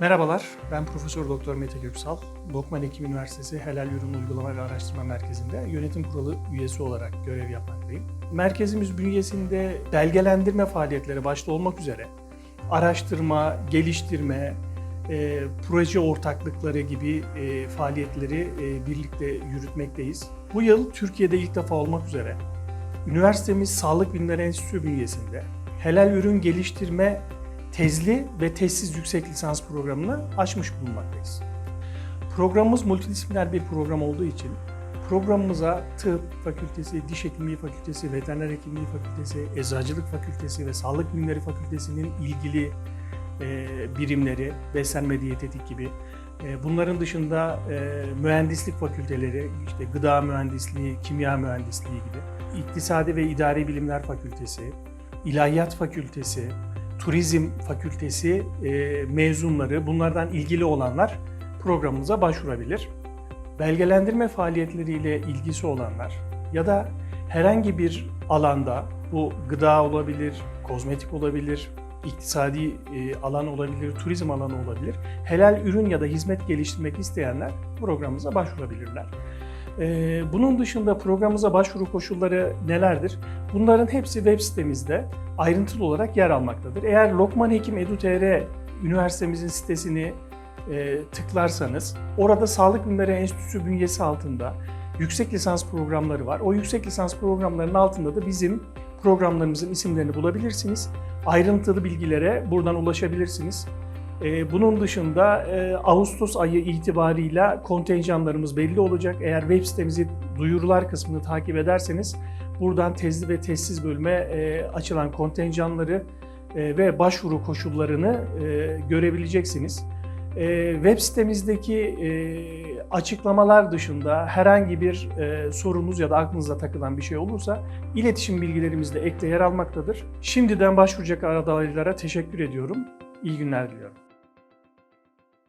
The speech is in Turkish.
Merhabalar, ben Profesör Doktor Mete Göksal. Lokman Hekim Üniversitesi Helal Ürün Uygulama ve Araştırma Merkezi'nde yönetim kurulu üyesi olarak görev yapmaktayım. Merkezimiz bünyesinde belgelendirme faaliyetleri başta olmak üzere araştırma, geliştirme, e, proje ortaklıkları gibi e, faaliyetleri e, birlikte yürütmekteyiz. Bu yıl Türkiye'de ilk defa olmak üzere üniversitemiz Sağlık Bilimleri Enstitüsü bünyesinde helal ürün geliştirme tezli ve tezsiz yüksek lisans programını açmış bulunmaktayız. Programımız multidisipliner bir program olduğu için programımıza tıp fakültesi, diş hekimliği fakültesi, veteriner hekimliği fakültesi, eczacılık fakültesi ve sağlık bilimleri fakültesinin ilgili e, birimleri, beslenme diyetetik gibi e, bunların dışında e, mühendislik fakülteleri, işte gıda mühendisliği, kimya mühendisliği gibi, iktisadi ve idari bilimler fakültesi, ilahiyat fakültesi, turizm fakültesi e, mezunları, bunlardan ilgili olanlar programımıza başvurabilir. Belgelendirme faaliyetleriyle ilgisi olanlar ya da herhangi bir alanda bu gıda olabilir, kozmetik olabilir, iktisadi e, alan olabilir, turizm alanı olabilir. Helal ürün ya da hizmet geliştirmek isteyenler programımıza başvurabilirler. E, Bunun dışında programımıza başvuru koşulları nelerdir? Bunların hepsi web sitemizde ayrıntılı olarak yer almaktadır. Eğer Lokman Hekim Edu.tr üniversitemizin sitesini e, tıklarsanız orada Sağlık Bilimleri Enstitüsü bünyesi altında yüksek lisans programları var. O yüksek lisans programlarının altında da bizim programlarımızın isimlerini bulabilirsiniz. Ayrıntılı bilgilere buradan ulaşabilirsiniz. E, bunun dışında e, Ağustos ayı itibarıyla kontenjanlarımız belli olacak. Eğer web sitemizi duyurular kısmını takip ederseniz buradan tezli ve tezsiz bölüme e, açılan kontenjanları e, ve başvuru koşullarını görebileceksiniz. Web sitemizdeki açıklamalar dışında herhangi bir sorunuz ya da aklınıza takılan bir şey olursa iletişim bilgilerimiz de ekte yer almaktadır. Şimdiden başvuracak adaylara teşekkür ediyorum. İyi günler diliyorum.